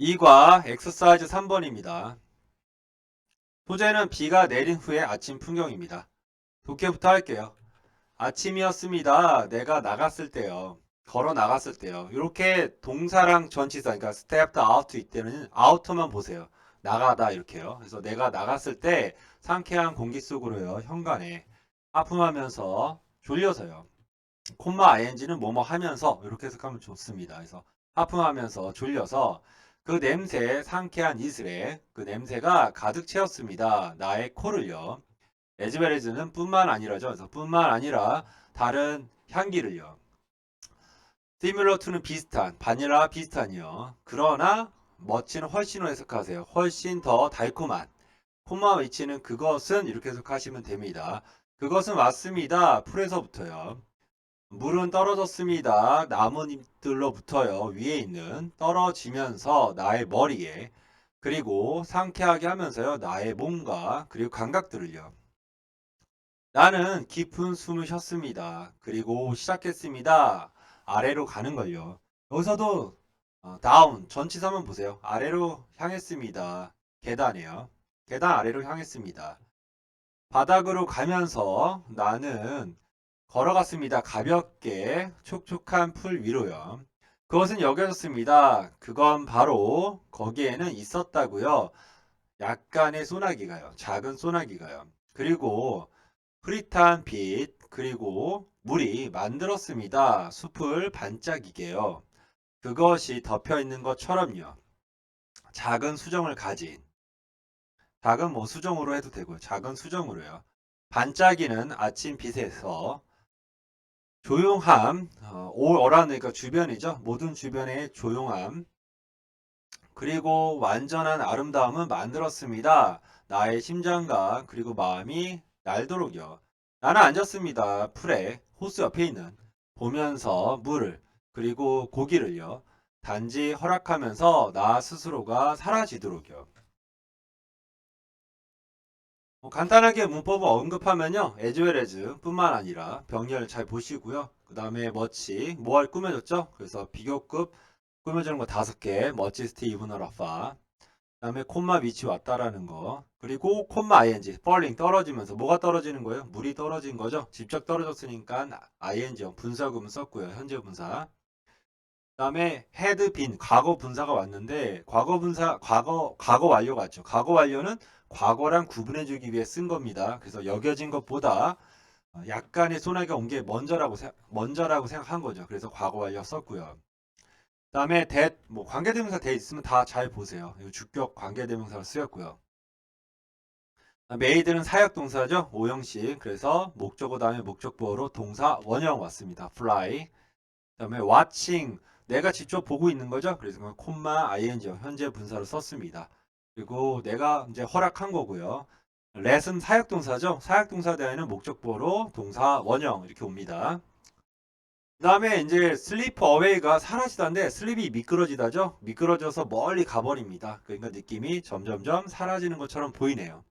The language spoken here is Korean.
2과 엑서사이즈 3번입니다. 소재는 비가 내린 후의 아침 풍경입니다. 독해부터 할게요. 아침이었습니다. 내가 나갔을 때요. 걸어 나갔을 때요. 이렇게 동사랑 전치사, 그러니까 step out 이때는 out만 보세요. 나가다 이렇게요. 그래서 내가 나갔을 때 상쾌한 공기 속으로요. 현관에 하품하면서 졸려서요. 콤마 ing는 뭐뭐 하면서 이렇게 해석하면 좋습니다. 그래서 하품하면서 졸려서 그 냄새, 상쾌한 이슬에 그 냄새가 가득 채웠습니다. 나의 코를요. 에즈베레즈는 뿐만 아니라죠. 뿐만 아니라 다른 향기를요. similar to는 비슷한, 바닐라 비슷한이요. 그러나 멋지는 훨씬으로 해석하세요. 훨씬 더 달콤한. 콤마 위치는 그것은 이렇게 해석하시면 됩니다. 그것은 맞습니다. 풀에서부터요. 물은 떨어졌습니다. 나뭇잎들로부터요. 위에 있는 떨어지면서 나의 머리에 그리고 상쾌하게 하면서요. 나의 몸과 그리고 감각들을요. 나는 깊은 숨을 쉬었습니다. 그리고 시작했습니다. 아래로 가는 걸요. 여기서도 어, 다운 전치사 만 보세요. 아래로 향했습니다. 계단이에요. 계단 아래로 향했습니다. 바닥으로 가면서 나는 걸어갔습니다. 가볍게 촉촉한 풀 위로요. 그것은 여겨졌습니다. 그건 바로 거기에는 있었다고요. 약간의 소나기가요. 작은 소나기가요. 그리고 흐릿한 빛 그리고 물이 만들었습니다. 숲을 반짝이게요. 그것이 덮여 있는 것처럼요. 작은 수정을 가진 작은 뭐 수정으로 해도 되고요. 작은 수정으로요. 반짝이는 아침 빛에서 조용함, 어, all around, 그러니까 주변이죠. 모든 주변의 조용함. 그리고 완전한 아름다움은 만들었습니다. 나의 심장과 그리고 마음이 날도록요. 나는 앉았습니다. 풀에 호수 옆에 있는 보면서 물을 그리고 고기를요. 단지 허락하면서 나 스스로가 사라지도록요. 뭐 간단하게 문법을 언급하면요. as well as 뿐만 아니라 병렬 잘 보시고요. 그 다음에 멋지, 뭐할 꾸며졌죠? 그래서 비교급 꾸며주는 거 다섯 개, 멋지 스티븐 어라파. 그 다음에 콤마 위치 왔다라는 거. 그리고 콤마 ing, falling 떨어지면서 뭐가 떨어지는 거예요? 물이 떨어진 거죠. 직접 떨어졌으니까 ing 분사구문 썼고요. 현재 분사. 그 다음에 had been 과거 분사가 왔는데 과거 분사 과거 과거 완료가 왔죠. 과거 완료는 과거랑 구분해 주기 위해 쓴 겁니다. 그래서 여겨진 것보다 어, 약간의 소나기가 온 게 먼저라고 생- 먼저라고 생각한 거죠. 그래서 과거 완료 썼고요. 그다음에 that 뭐 관계대명사 돼 있으면 다 잘 보세요. 이거 주격 관계대명사로 쓰였고요. 메이드는 사역 동사죠. 오형식. 그래서 목적어 다음에 목적보어로 동사 원형 왔습니다. fly. 그다음에 watching 내가 직접 보고 있는 거죠. 그래서 콤마 ing 현재 분사로 썼습니다. 그리고 내가 이제 허락한 거고요. let은 사역동사죠. 사역동사 대에는 목적보로 동사 원형 이렇게 옵니다. 그 다음에 이제 sleep away가 사라지다인데 sleep이 미끄러지다죠. 미끄러져서 멀리 가버립니다. 그러니까 느낌이 점점점 사라지는 것처럼 보이네요.